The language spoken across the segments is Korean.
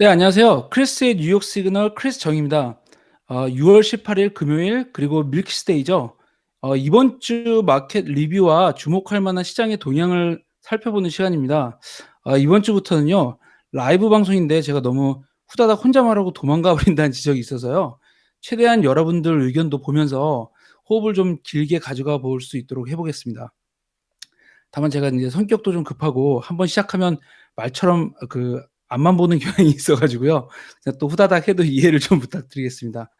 네, 안녕하세요. 크리스의 뉴욕 시그널 크리스 정입니다. 어, 6월 18일 금요일 그리고 밀키스데이죠. 어, 이번 주 마켓 리뷰와 주목할 만한 시장의 동향을 살펴보는 시간입니다. 어, 이번 주부터는요 라이브 방송인데 제가 너무 후다닥 혼자 말 하고 도망가 버린다는 지적이 있어서요. 최대한 여러분들 의견도 보면서 호흡을 좀 길게 가져가 볼 수 있도록 해보겠습니다. 다만 제가 이제 성격도 좀 급하고 한번 시작하면 말처럼 그 앞만 보는 경향이 있어 가지고요. 제가 또 후다닥 해도 이해를 좀 부탁드리겠습니다.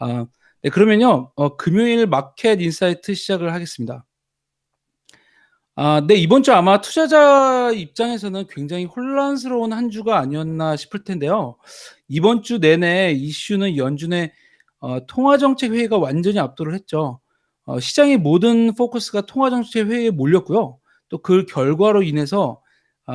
아 네 그러면요. 어 금요일 마켓 인사이트 시작을 하겠습니다. 아 네 이번 주 아마 투자자 입장에서는 굉장히 혼란스러운 한 주가 아니었나 싶을 텐데요. 이번 주 내내 이슈는 연준의 어 통화 정책 회의가 완전히 압도를 했죠. 어 시장의 모든 포커스가 통화 정책 회의에 몰렸고요. 또 그 결과로 인해서 아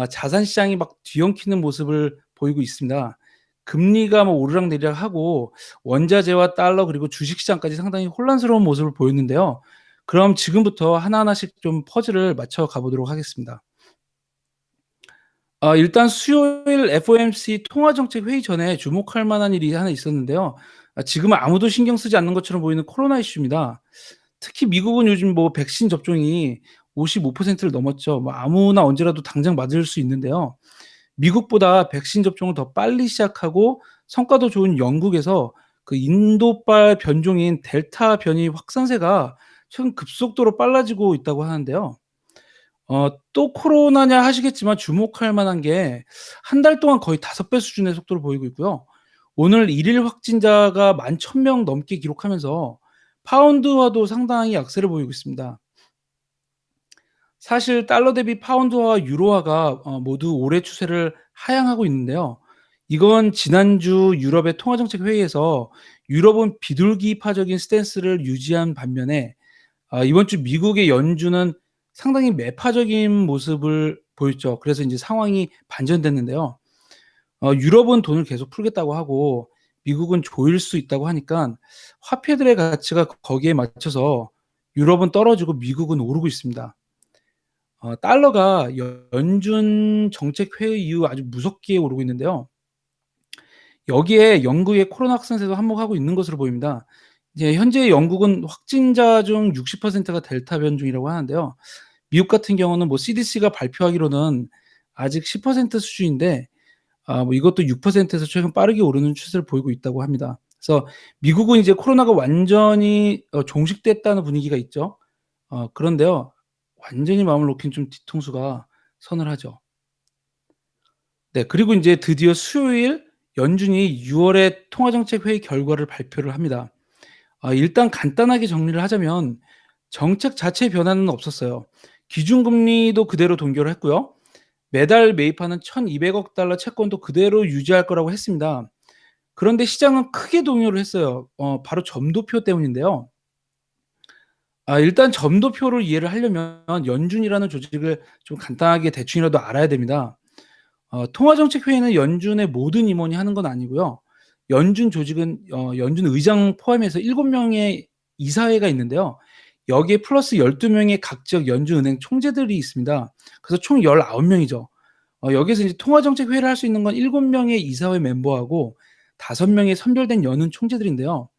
자산 시장이 막 뒤엉키는 모습을 보이고 있습니다. 금리가 뭐 오르락내리락 하고 원자재와 달러 그리고 주식 시장까지 상당히 혼란스러운 모습을 보였는데요. 그럼 지금부터 하나하나씩 좀 퍼즐을 맞춰 가보도록 하겠습니다. 아 일단 수요일 FOMC 통화 정책 회의 전에 주목할 만한 일이 하나 있었는데요. 아 지금은 아무도 신경 쓰지 않는 것처럼 보이는 코로나 이슈입니다. 특히 미국은 요즘 뭐 백신 접종이 55%를 넘었죠. 뭐 아무나 언제라도 당장 맞을 수 있는데요. 미국보다 백신 접종을 더 빨리 시작하고 성과도 좋은 영국에서 그 인도발 변종인 델타 변이 확산세가 최근 급속도로 빨라지고 있다고 하는데요. 어 또 코로나냐 하시겠지만 주목할 만한 게 한 달 동안 거의 5배 수준의 속도를 보이고 있고요. 오늘 1일 확진자가 11,000명 넘게 기록하면서 파운드화도 상당히 약세를 보이고 있습니다. 사실 달러 대비 파운드와 유로화가 어 모두 올해 추세를 하향하고 있는데요. 이건 지난주 유럽의 통화정책 회의에서 유럽은 비둘기파적인 스탠스를 유지한 반면에 아 이번 주 미국의 연준은 상당히 매파적인 모습을 보였죠. 그래서 인제 상황이 반전됐는데요. 어 유럽은 돈을 계속 풀겠다고 하고 미국은 조일 수 있다고 하니깐 화폐들의 가치가 거기에 맞춰서 유럽은 떨어지고 미국은 오르고 있습니다. 어 달러가 연준 정책 회의 이후 아주 무섭게 오르고 있는데요. 여기에 영국의 코로나 확산세도 한몫하고 있는 것으로 보입니다. 이제 현재 영국은 확진자 중 60%가 델타 변종이라고 하는데요. 미국 같은 경우는 뭐 CDC가 발표하기로는 아직 10% 수준인데 아 뭐 이것도 6%에서 최근 빠르게 오르는 추세를 보이고 있다고 합니다. 그래서 미국은 이제 코로나가 완전히 어 종식됐다는 분위기가 있죠. 어 그런데요. 완전히 마음을 놓긴 좀 뒤통수가 서늘하죠. 네 그리고 인제 드디어 수요일 연준이 6 월의 통화정책 회의 결과를 발표를 합니다. 아 일단 간단하게 정리를 하자면 정책 자체의 변화는 없었어요. 기준금리도 그대로 동결을 했고요. 매달 매입하는 1,200억 달러 채권도 그대로 유지할 거라고 했습니다. 그런데 시장은 크게 동요를 했어요. 어 바로 점도표 때문인데요. 아 일단 점도표를 이해를 하려면 연준이라는 조직을 좀 간단하게 대충이라도 알아야 됩니다. 어 통화정책 회의는 연준의 모든 임원이 하는 건 아니고요. 연준 조직은 어 연준 의장 포함해서 7 명의 이사회가 있는데요. 여기에 플러스 12 명의 각 지역 연준은행 총재들이 있습니다. 그래서 총 19 명이죠. 어 여기서 이제 통화정책 회의를 할 수 있는 건 7 명의 이사회 멤버하고 5 명의 선별된 연은 총재들인데요.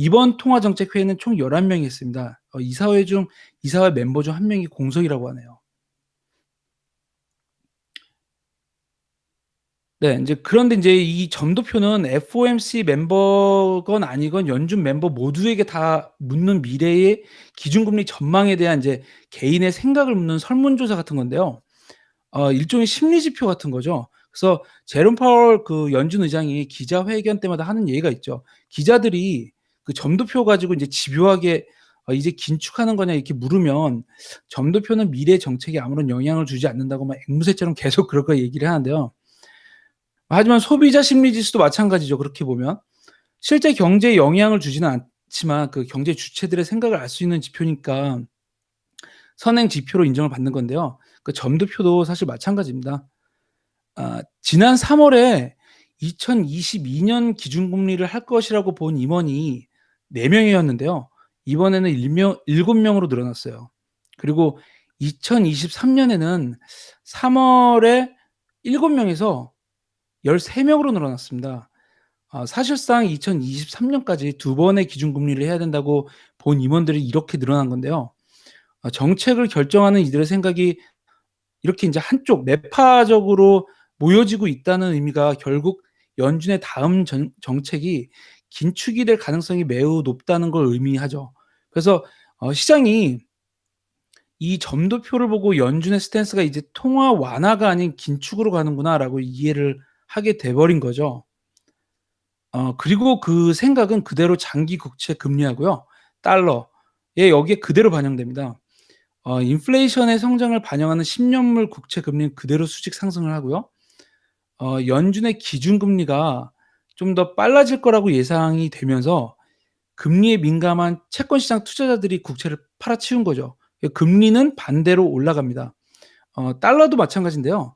이번 통화정책 회의는 총 11 명이 했습니다. 어 이사회 중 이사회 멤버 중1 명이 공석이라고 하네요. 네. 인제 그런데 인제 이 점도표는 FOMC 멤버건 아니건 연준 멤버 모두에게 다 묻는 미래의 기준금리 전망에 대한 인제 개인의 생각을 묻는 설문조사 같은 건데요. 어 일종의 심리 지표 같은 거죠. 그래서 제롬 파월 그 연준 의장이 기자회견 때마다 하는 얘기가 있죠. 기자들이 그 점도표 가지고 인제 집요하게 "어 이제 긴축하는 거냐?" 이렇게 물으면 점도표는 미래 정책에 아무런 영향을 주지 않는다고 막 앵무새처럼 계속 그렇게 얘기를 하는데요. 하지만 소비자 심리 지수도 마찬가지죠, 그렇게 보면. 실제 경제에 영향을 주지는 않지만 그 경제 주체들의 생각을 알 수 있는 지표니까 선행 지표로 인정을 받는 건데요. 그 점도표도 사실 마찬가지입니다. 아 지난 3 월에 2022년 기준금리를 할 것이라고 본 임원이 4 명이었는데요. 이번에는 1명 7 명으로 늘어났어요. 그리고 2023 년에는 3 월에 7 명에서 13 명으로 늘어났습니다. 아 사실상 2023 년까지 2 번의 기준금리를 해야 된다고 본 임원들이 이렇게 늘어난 건데요. 아 정책을 결정하는 이들의 생각이 이렇게 인제 한쪽 매파적으로 모여지고 있다는 의미가 결국 연준의 다음 전 정책이 긴축이 될 가능성이 매우 높다는 걸 의미하죠. 그래서 어 시장이 이 점도표를 보고 '연준의 스탠스가 이제 통화 완화가 아닌 긴축으로 가는구나.'라고 이해를 하게 돼 버린 거죠. 어 그리고 그 생각은 그대로 장기 국채 금리하고요. 달러에 여기에 그대로 반영됩니다. 어 인플레이션의 성장을 반영하는 10 년물 국채 금리는 그대로 수직 상승을 하고요. 어 연준의 기준금리가 좀 더 빨라질 거라고 예상이 되면서 금리에 민감한 채권 시장 투자자들이 국채를 팔아치운 거죠. 예 금리는 반대로 올라갑니다. 어 달러도 마찬가지인데요.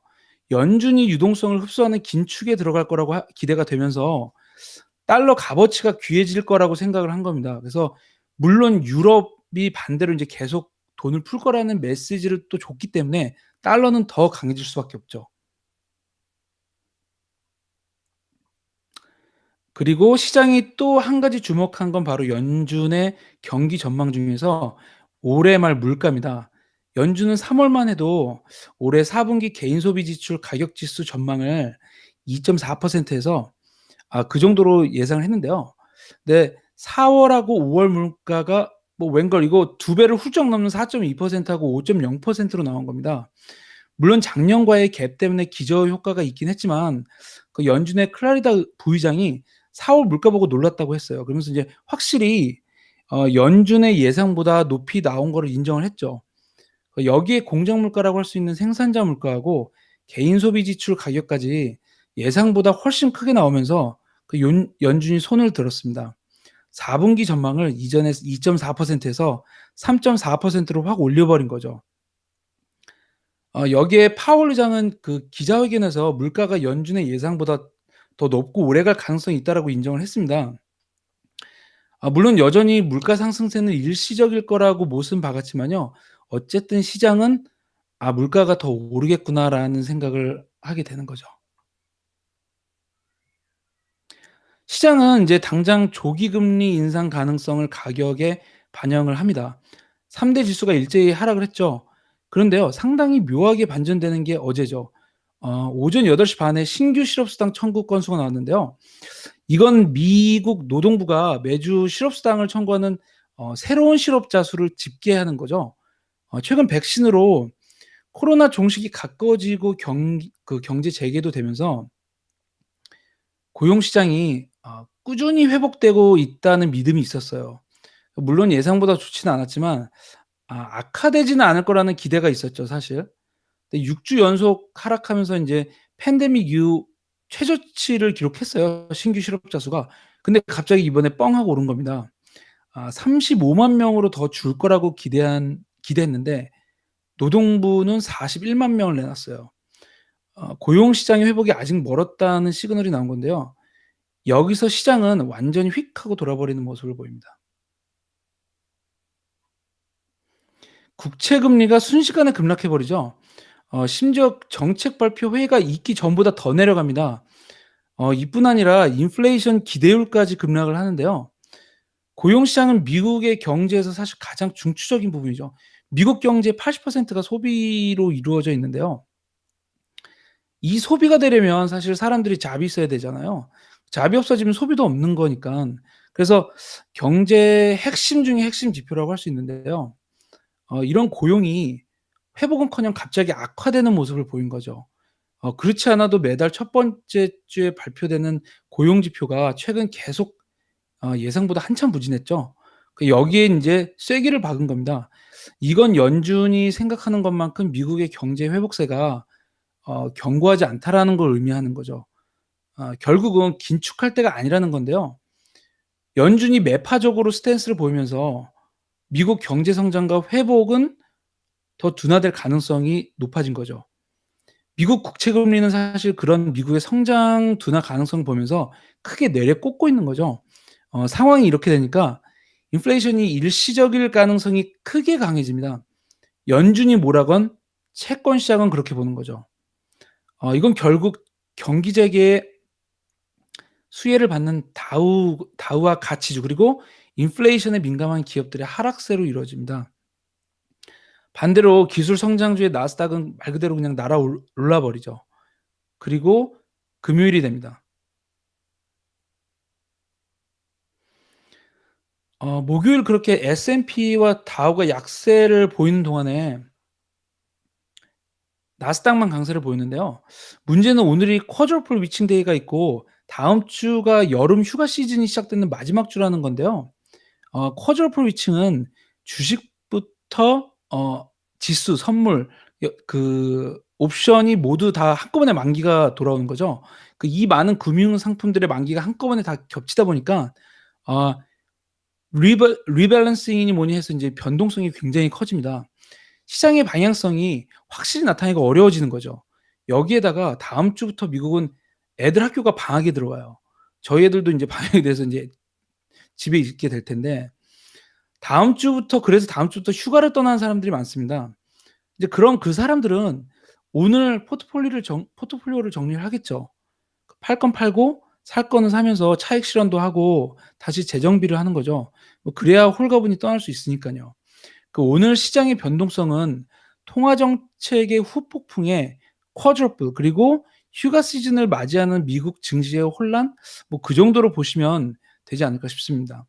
연준이 유동성을 흡수하는 긴축에 들어갈 거라고 하 기대가 되면서 달러 값어치가 귀해질 거라고 생각을 한 겁니다. 그래서 물론 유럽이 반대로 인제 계속 돈을 풀 거라는 메시지를 또 줬기 때문에 달러는 더 강해질 수밖에 없죠. 그리고 시장이 또1 가지 주목한 건 바로 연준의 경기 전망 중에서 올해 말 물가입니다. 연준은 3 월만 해도 올해 4 분기 개인 소비 지출 가격 지수 전망을 2.4% 에서 아 그 정도로 예상을 했는데요. 네4 월하고 5월 물가가 뭐 웬걸 이거 2 배를 훌쩍 넘는 4.2% 하고 5.0%로 나온 겁니다. 물론 작년과의 갭 때문에 기저 효과가 있긴 했지만 그 연준의 클라리다 부의장이 4월 물가 보고 놀랐다고 했어요. 그러면서 이제 확실히 어 연준의 예상보다 높이 나온 거를 인정을 했죠. 그 여기에 공정 물가라고 할 수 있는 생산자 물가하고 개인 소비 지출 가격까지 예상보다 훨씬 크게 나오면서 그 연 연준이 손을 들었습니다. 4 분기 전망을 이전에 2.4% 에서 3.4%로 확 올려버린 거죠. 어 여기에 파월 의장은 그 기자회견에서 "물가가 연준의 예상보다 더 높고 오래갈 가능성이 있다."라고 인정을 했습니다. 아 물론 여전히 물가 상승세는 일시적일 거라고 못은 박았지만요. 어쨌든 시장은 '아 물가가 더 오르겠구나.'라는 생각을 하게 되는 거죠. 시장은 인제 당장 조기 금리 인상 가능성을 가격에 반영을 합니다. 3대 지수가 일제히 하락을 했죠. 그런데요 상당히 묘하게 반전되는 게 어제죠. 어 오전 8시 반에 신규 실업수당 청구 건수가 나왔는데요. 이건 미국 노동부가 매주 실업수당을 청구하는 어 새로운 실업자 수를 집계하는 거죠. 어 최근 백신으로 코로나 종식이 가까워지고 경기 그 경제 재개도 되면서 고용 시장이 어 꾸준히 회복되고 있다는 믿음이 있었어요. 물론 예상보다 좋지는 않았지만 아 악화되지는 않을 거라는 기대가 있었죠 사실. 근데 6주 연속 하락하면서 인제 팬데믹 이후 최저치를 기록했어요 신규 실업자 수가. 근데 갑자기 이번에 뻥 하고 오른 겁니다. 아 350,000 명으로 더 줄 거라고 기대한 기대했는데 노동부는 410,000 명을 내놨어요. 어 고용 시장의 회복이 아직 멀었다는 시그널이 나온 건데요. 여기서 시장은 완전히 휙 하고 돌아버리는 모습을 보입니다. 국채 금리가 순식간에 급락해 버리죠. 어 심지어 정책 발표 회의가 있기 전보다 더 내려갑니다. 어 이뿐 아니라 인플레이션 기대율까지 급락을 하는데요. 고용 시장은 미국의 경제에서 사실 가장 중추적인 부분이죠. 미국 경제의 80%가 소비로 이루어져 있는데요. 이 소비가 되려면 사실 사람들이 잡이 있어야 되잖아요. 잡이 없어지면 소비도 없는 거니깐. 그래서 경제의 핵심 중의 핵심 지표라고 할 수 있는데요. 어 이런 고용이 회복은커녕 갑자기 악화되는 모습을 보인 거죠. 어 그렇지 않아도 매달 첫 번째 주에 발표되는 고용 지표가 최근 계속 어 예상보다 한참 부진했죠. 그 여기에 인제 쐐기를 박은 겁니다. 이건 연준이 생각하는 것만큼 미국의 경제 회복세가 어 견고하지 않다라는 걸 의미하는 거죠. 아 결국은 긴축할 때가 아니라는 건데요. 연준이 매파적으로 스탠스를 보이면서 미국 경제 성장과 회복은 더 둔화될 가능성이 높아진 거죠. 미국 국채 금리는 사실 그런 미국의 성장 둔화 가능성을 보면서 크게 내려 꽂고 있는 거죠. 어 상황이 이렇게 되니까 인플레이션이 일시적일 가능성이 크게 강해집니다. 연준이 뭐라건 채권 시장은 그렇게 보는 거죠. 어 이건 결국 경기 재개에 수혜를 받는 다우 다우와 가치주 그리고 인플레이션에 민감한 기업들의 하락세로 이루어집니다. 반대로 기술 성장주의 나스닥은 말 그대로 그냥 날아 올 올라 버리죠. 그리고 금요일이 됩니다. 어 목요일 그렇게 S&P와 다우가 약세를 보이는 동안에 나스닥만 강세를 보였는데요. 문제는 오늘이 쿼드러플 위칭 데이가 있고 다음 주가 여름 휴가 시즌이 시작되는 마지막 주라는 건데요. 어 쿼드러플 위칭은 주식부터 어 지수, 선물 여 그 옵션이 모두 다 한꺼번에 만기가 돌아오는 거죠. 그 이 많은 금융 상품들의 만기가 한꺼번에 다 겹치다 보니까 아 리버 리밸런싱이니 뭐니 해서 인제 변동성이 굉장히 커집니다. 시장의 방향성이 확실히 나타내기가 어려워지는 거죠. 여기에다가 다음 주부터 미국은 애들 학교가 방학에 들어가요. 저희 애들도 인제 방학이 돼서 인제 집에 있게 될 텐데 다음 주부터 그래서 다음 주부터 휴가를 떠나는 사람들이 많습니다. 이제 그런 그 사람들은 오늘 포트폴리오를 정 포트폴리오를 정리를 하겠죠. 팔 건 팔고 살 거는 사면서 차익 실현도 하고 다시 재정비를 하는 거죠. 뭐 그래야 홀가분이 떠날 수 있으니깐요. 그 오늘 시장의 변동성은 통화 정책의 후폭풍에 쿼드러플 그리고 휴가 시즌을 맞이하는 미국 증시의 혼란 뭐 그 정도로 보시면 되지 않을까 싶습니다.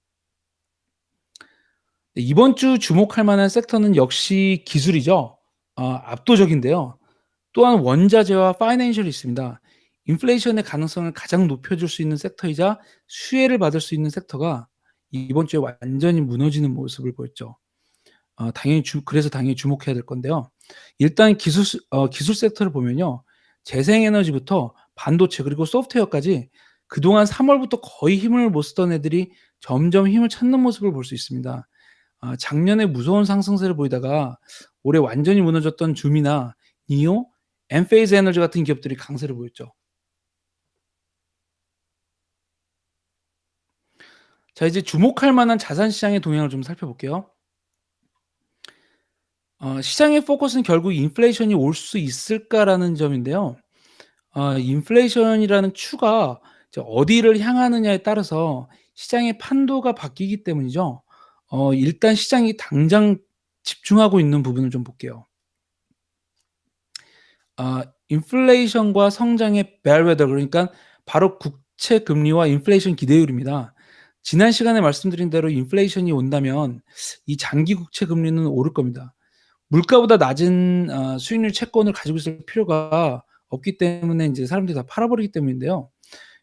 네 이번 주 주목할 만한 섹터는 역시 기술이죠. 어 압도적인데요. 또한 원자재와 파이낸셜이 있습니다. 인플레이션의 가능성을 가장 높여줄 수 있는 섹터이자 수혜를 받을 수 있는 섹터가 이번 주에 완전히 무너지는 모습을 보였죠. 어 당연히 주 그래서 당연히 주목해야 될 건데요. 일단 기술 스어 기술 섹터를 보면요. 재생에너지부터 반도체 그리고 소프트웨어까지 그동안 3 월부터 거의 힘을 못 쓰던 애들이 점점 힘을 찾는 모습을 볼 수 있습니다. 아 작년에 무서운 상승세를 보이다가 올해 완전히 무너졌던 줌이나 니오, 엔페이즈 에너지 같은 기업들이 강세를 보였죠. 자 이제 주목할 만한 자산 시장의 동향을 좀 살펴볼게요. 어 시장의 포커스는 결국 '인플레이션이 올 수 있을까?'라는 점인데요. 어 인플레이션이라는 추가 어디를 향하느냐에 따라서 시장의 판도가 바뀌기 때문이죠. 어 일단 시장이 당장 집중하고 있는 부분을 좀 볼게요. 아 인플레이션과 성장의 벨웨더 그러니까 바로 국채 금리와 인플레이션 기대율입니다. 지난 시간에 말씀드린 대로 인플레이션이 온다면 이 장기 국채 금리는 오를 겁니다. 물가보다 낮은 어 수익률 채권을 가지고 있을 필요가 없기 때문에 인제 사람들이 다 팔아 버리기 때문인데요.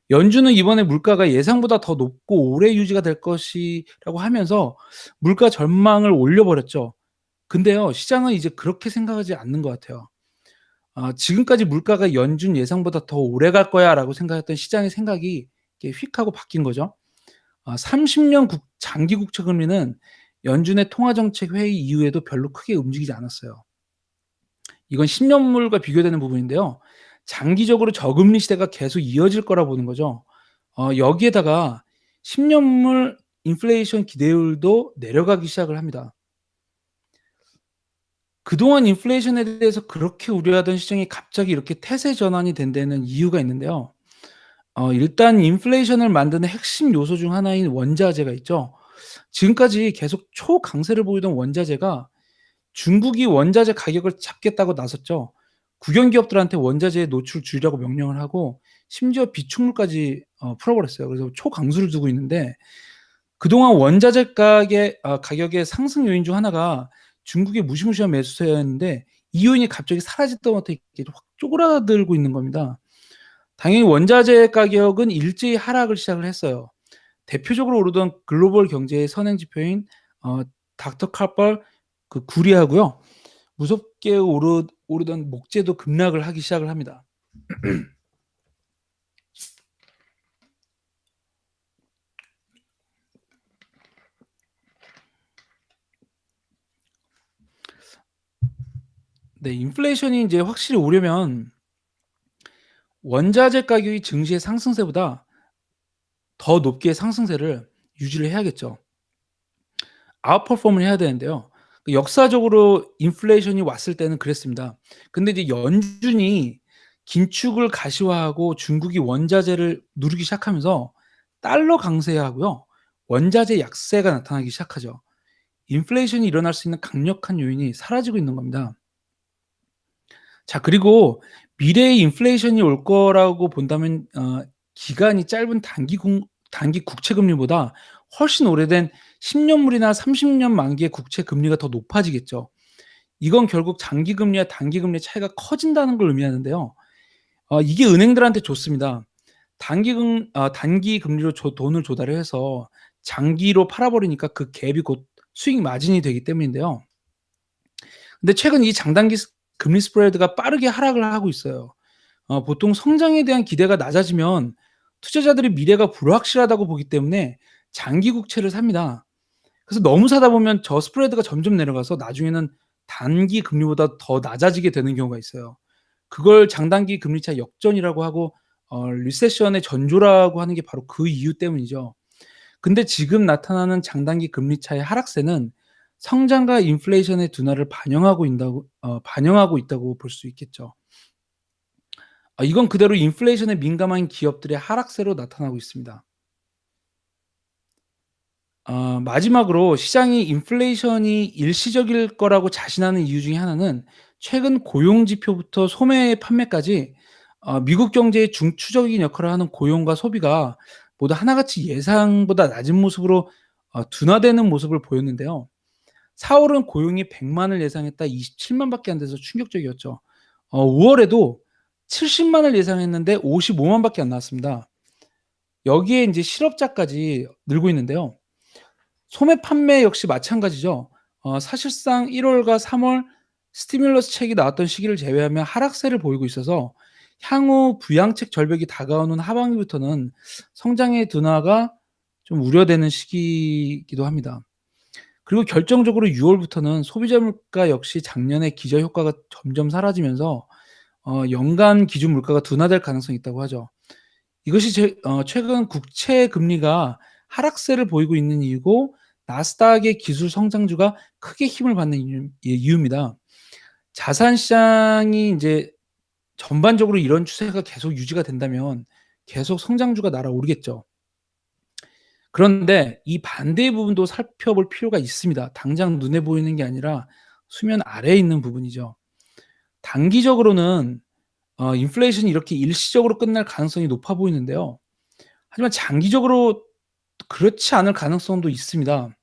연준은 이번에 물가가 예상보다 더 높고 오래 유지가 될 것이라고 하면서 물가 전망을 올려 버렸죠. 근데요 시장은 이제 그렇게 생각하지 않는 것 같아요. 아 지금까지 '물가가 연준 예상보다 더 오래 갈 거야.'라고 생각했던 시장의 생각이 휙 하고 바뀐 거죠. 아 30년 국 장기 국채 금리는 연준의 통화 정책 회의 이후에도 별로 크게 움직이지 않았어요. 이건 10 년물과 비교되는 부분인데요. 장기적으로 저금리 시대가 계속 이어질 거라 보는 거죠. 어 여기에다가 10 년물 인플레이션 기대율도 내려가기 시작을 합니다. 그동안 인플레이션에 대해서 그렇게 우려하던 시장이 갑자기 이렇게 태세 전환이 된 데는 이유가 있는데요. 어 일단 인플레이션을 만드는 핵심 요소 중 하나인 원자재가 있죠. 지금까지 계속 초강세를 보이던 원자재가 중국이 원자재 가격을 잡겠다고 나섰죠. 국영 기업들한테 원자재 노출 줄이라고 명령을 하고 심지어 비축물까지 어 풀어 버렸어요. 그래서 초강수를 두고 있는데 그동안 원자재 가게 아 가격의 상승 요인 중 하나가 중국의 무시무시한 매수세였는데 이 요인이 갑자기 사라졌다부터 이렇게 확 쪼그라들고 있는 겁니다. 당연히 원자재 가격은 일제히 하락을 시작을 했어요. 대표적으로 오르던 글로벌 경제의 선행 지표인 어 닥터 카펄 그 구리하고요. 무섭게 오르 오르던 목재도 급락을 하기 시작을 합니다. 네 인플레이션이 인제 확실히 오려면 원자재 가격이 증시의 상승세보다 더 높게 상승세를 유지를 해야겠죠. 아웃퍼폼을 해야 되는데요. 그 역사적으로 인플레이션이 왔을 때는 그랬습니다. 근데 이제 연준이 긴축을 가시화하고 중국이 원자재를 누르기 시작하면서 달러 강세하고요. 원자재 약세가 나타나기 시작하죠. 인플레이션이 일어날 수 있는 강력한 요인이 사라지고 있는 겁니다. 자 그리고 미래의 인플레이션이 올 거라고 본다면 어 기간이 짧은 단기 국 단기 국채 금리보다 훨씬 오래된 10 년물이나 30년 만기의 국채 금리가 더 높아지겠죠. 이건 결국 장기 금리와 단기 금리의 차이가 커진다는 걸 의미하는데요. 어 이게 은행들한테 좋습니다. 단기 금 아 단기 금리로 조 돈을 조달을 해서 장기로 팔아 버리니까 그 갭이 곧 수익 마진이 되기 때문인데요. 근데 최근 이 장단기 스 금리 스프레드가 빠르게 하락을 하고 있어요. 어 보통 성장에 대한 기대가 낮아지면 투자자들이 미래가 불확실하다고 보기 때문에 장기 국채를 삽니다. 그래서 너무 사다 보면 저 스프레드가 점점 내려가서 나중에는 단기 금리보다 더 낮아지게 되는 경우가 있어요. 그걸 장단기 금리 차 역전이라고 하고 어 리세션의 전조라고 하는 게 바로 그 이유 때문이죠. 근데 지금 나타나는 장단기 금리 차의 하락세는 성장과 인플레이션의 둔화를 반영하고 있다고 어 반영하고 있다고 볼 수 있겠죠. 아 이건 그대로 인플레이션에 민감한 기업들의 하락세로 나타나고 있습니다. 어 마지막으로 시장이 인플레이션이 일시적일 거라고 자신하는 이유 중에 하나는 최근 고용 지표부터 소매 판매까지 어 미국 경제의 중추적인 역할을 하는 고용과 소비가 모두 하나같이 예상보다 낮은 모습으로 어 둔화되는 모습을 보였는데요. 4 월은 고용이 1 0 0 만을 예상했다 27만 밖에 안 돼서 충격적이었죠. 어 5 월에도 70 만을 예상했는데 55만 밖에 안 나왔습니다. 여기에 인제 실업자까지 늘고 있는데요. 소매 판매 역시 마찬가지죠. 어 사실상 1 월과 3월 스티뮬러스 책이 나왔던 시기를 제외하면 하락세를 보이고 있어서 향후 부양책 절벽이 다가오는 하반기부터는 성장의 둔화가 좀 우려되는 시기이기도 합니다. 그리고 결정적으로 6 월부터는 소비자 물가 역시 작년의 기저 효과가 점점 사라지면서 어 연간 기준 물가가 둔화될 가능성이 있다고 하죠. 이것이 제 어 최근 국채 금리가 하락세를 보이고 있는 이유고 나스닥의 기술 성장주가 크게 힘을 받는 이유 예 이유입니다. 자산 시장이 인제 전반적으로 이런 추세가 계속 유지가 된다면 계속 성장주가 날아오르겠죠. 그런데 이 반대의 부분도 살펴볼 필요가 있습니다. 당장 눈에 보이는 게 아니라 수면 아래에 있는 부분이죠. 단기적으로는 어 인플레이션이 이렇게 일시적으로 끝날 가능성이 높아 보이는데요. 하지만 장기적으로 그렇지 않을 가능성도 있습니다.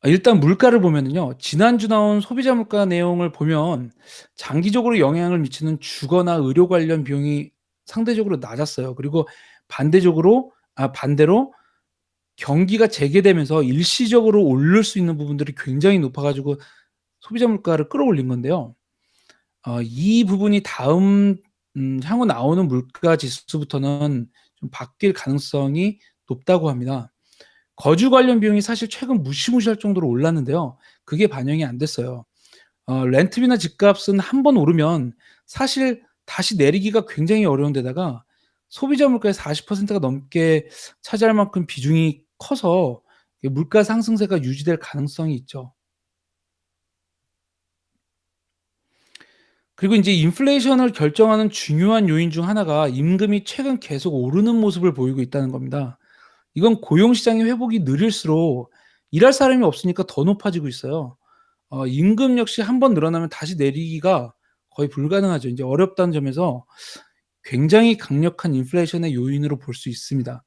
아 일단 물가를 보면은요. 지난주 나온 소비자 물가 내용을 보면 장기적으로 영향을 미치는 주거나 의료 관련 비용이 상대적으로 낮았어요. 그리고 반대적으로 아 반대로 경기가 재개되면서 일시적으로 오를 수 있는 부분들이 굉장히 높아 가지고 소비자 물가를 끌어올린 건데요. 어 이 부분이 다음 음 향후 나오는 물가 지수부터는 좀 바뀔 가능성이 높다고 합니다. 거주 관련 비용이 사실 최근 무시무시할 정도로 올랐는데요. 그게 반영이 안 됐어요. 어 렌트비나 집값은 한 번 오르면 사실 다시 내리기가 굉장히 어려운 데다가 소비자 물가의 40%가 넘게 차지할 만큼 비중이 커서 이 물가 상승세가 유지될 가능성이 있죠. 그리고 인제 인플레이션을 결정하는 중요한 요인 중 하나가 임금이 최근 계속 오르는 모습을 보이고 있다는 겁니다. 이건 고용 시장의 회복이 느릴수록 일할 사람이 없으니까 더 높아지고 있어요. 어 임금 역시 한번 늘어나면 다시 내리기가 거의 불가능하죠. 인제 어렵다는 점에서 굉장히 강력한 인플레이션의 요인으로 볼 수 있습니다.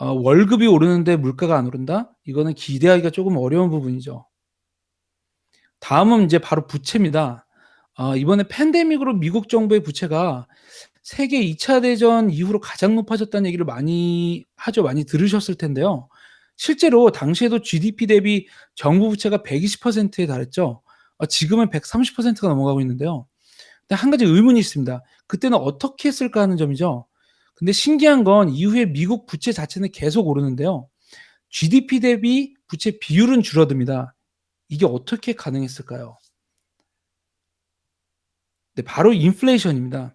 어 월급이 오르는데 물가가 안 오른다? 이거는 기대하기가 쪼금 어려운 부분이죠. 다음은 인제 바로 부채입니다. 아 이번에 팬데믹으로 미국 정부의 부채가 세계 2차 대전 이후로 가장 높아졌다는 얘기를 많이 하죠. 많이 들으셨을 텐데요. 실제로 당시에도 GDP 대비 정부 부채가 120%에 달했죠. 어 지금은 130%가 넘어가고 있는데요. 근데 한 가지 의문이 있습니다. 그때는 어떻게 했을까 하는 점이죠. 근데 신기한 건 이후에 미국 부채 자체는 계속 오르는데요. GDP 대비 부채 비율은 줄어듭니다. 이게 어떻게 가능했을까요? 네 바로 인플레이션입니다.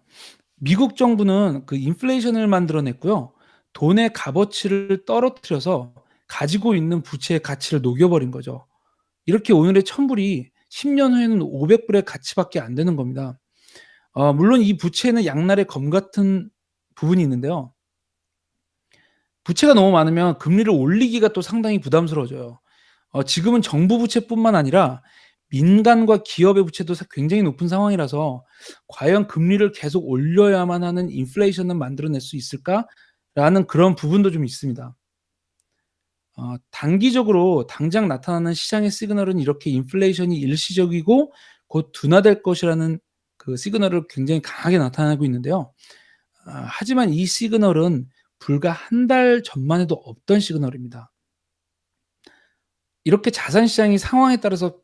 미국 정부는 그 인플레이션을 만들어 냈고요. 돈의 값어치를 떨어뜨려서 가지고 있는 부채의 가치를 녹여 버린 거죠. 이렇게 오늘의 1,000 불이 10년 후에는 500 불의 가치밖에 안 되는 겁니다. 어 물론 이 부채는 양날의 검 같은 부분이 있는데요. 부채가 너무 많으면 금리를 올리기가 또 상당히 부담스러워져요. 어 지금은 정부 부채뿐만 아니라 민간과 기업의 부채도 사 굉장히 높은 상황이라서 '과연 금리를 계속 올려야만 하는 인플레이션을 만들어낼 수 있을까?'라는 그런 부분도 좀 있습니다. 어 단기적으로 당장 나타나는 시장의 시그널은 이렇게 인플레이션이 일시적이고 곧 둔화될 것이라는 그 시그널을 굉장히 강하게 나타내고 있는데요. 아 하지만 이 시그널은 불과 한 달 전만 해도 없던 시그널입니다. 이렇게 자산 시장이 상황에 따라서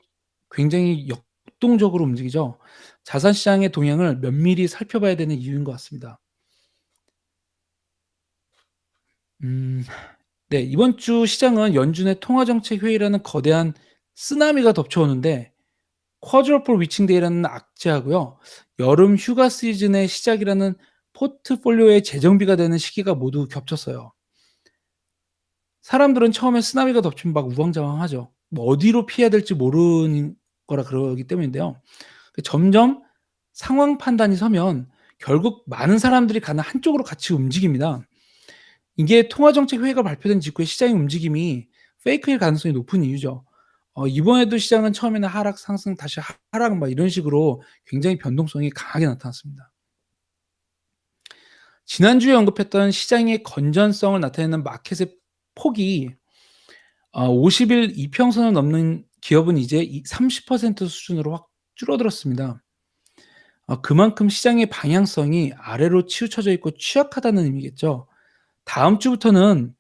굉장히 역동적으로 움직이죠. 자산 시장의 동향을 면밀히 살펴봐야 되는 이유인 것 같습니다. 음. 네. 이번 주 시장은 연준의 통화정책 회의라는 거대한 쓰나미가 덮쳐오는데 쿼드러플 위칭 데이라는 악재하고요. 여름 휴가 시즌의 시작이라는 포트폴리오의 재정비가 되는 시기가 모두 겹쳤어요. 사람들은 처음에 쓰나미가 덮치면 막 우왕좌왕하죠. 뭐 어디로 피해야 될지 모르는 거라 그러기 때문인데요. 그 점점 상황 판단이 서면 결국 많은 사람들이 가는 한쪽으로 같이 움직입니다. 이게 통화정책 회의가 발표된 직후에 시장의 움직임이 페이크일 가능성이 높은 이유죠. 어 이번에도 시장은 처음에는 하락, 상승, 다시 하락 막 이런 식으로 굉장히 변동성이 강하게 나타났습니다. 지난주에 언급했던 시장의 건전성을 나타내는 마켓의 폭이 어 50일 이평선을 넘는 기업은 이제 이30% 수준으로 확 줄어들었습니다. 어 그만큼 시장의 방향성이 아래로 치우쳐져 있고 취약하다는 의미겠죠. 다음 주부터는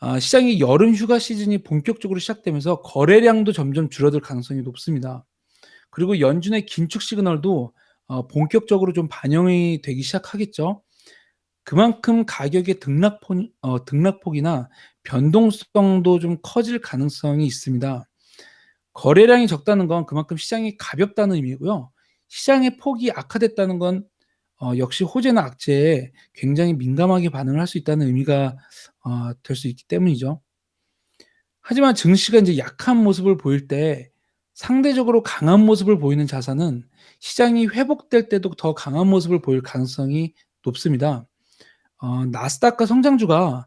아 시장이 여름 휴가 시즌이 본격적으로 시작되면서 거래량도 점점 줄어들 가능성이 높습니다. 그리고 연준의 긴축 시그널도 어 본격적으로 좀 반영이 되기 시작하겠죠. 그만큼 가격의 등락폭 어 등락폭이나 변동성도 좀 커질 가능성이 있습니다. 거래량이 적다는 건 그만큼 시장이 가볍다는 의미고요. 시장의 폭이 악화됐다는 건 어 역시 호재나 악재에 굉장히 민감하게 반응을 할 수 있다는 의미가 어 될 수 있기 때문이죠. 하지만 증시가 인제 약한 모습을 보일 때 상대적으로 강한 모습을 보이는 자산은 시장이 회복될 때도 더 강한 모습을 보일 가능성이 높습니다. 어 나스닥과 성장주가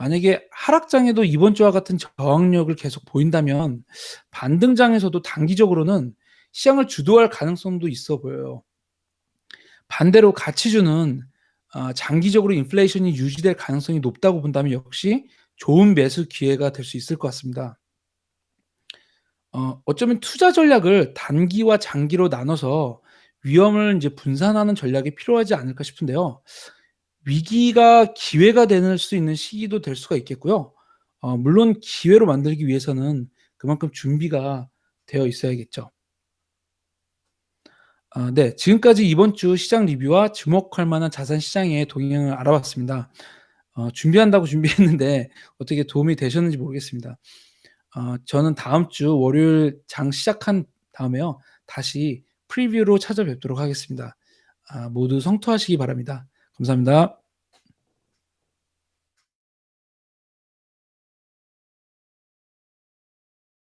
만약에 하락장에도 이번 주와 같은 저항력을 계속 보인다면 반등장에서도 단기적으로는 시장을 주도할 가능성도 있어 보여요. 반대로 가치주는 아 장기적으로 인플레이션이 유지될 가능성이 높다고 본다면 역시 좋은 매수 기회가 될 수 있을 것 같습니다. 어 어쩌면 투자 전략을 단기와 장기로 나눠서 위험을 인제 분산하는 전략이 필요하지 않을까 싶은데요. 위기가 기회가 될수 있는 시기도 될 수가 있겠고요. 어 물론 기회로 만들기 위해서는 그만큼 준비가 되어 있어야겠죠. 아 네. 지금까지 이번 주 시장 리뷰와 주목할 만한 자산 시장의 동향을 알아봤습니다. 어 준비한다고 준비했는데 어떻게 도움이 되셨는지 모르겠습니다. 어 저는 다음 주 월요일 장 시작한 다음에요. 다시 프리뷰로 찾아뵙도록 하겠습니다. 아 모두 성투하시기 바랍니다. 감사합니다.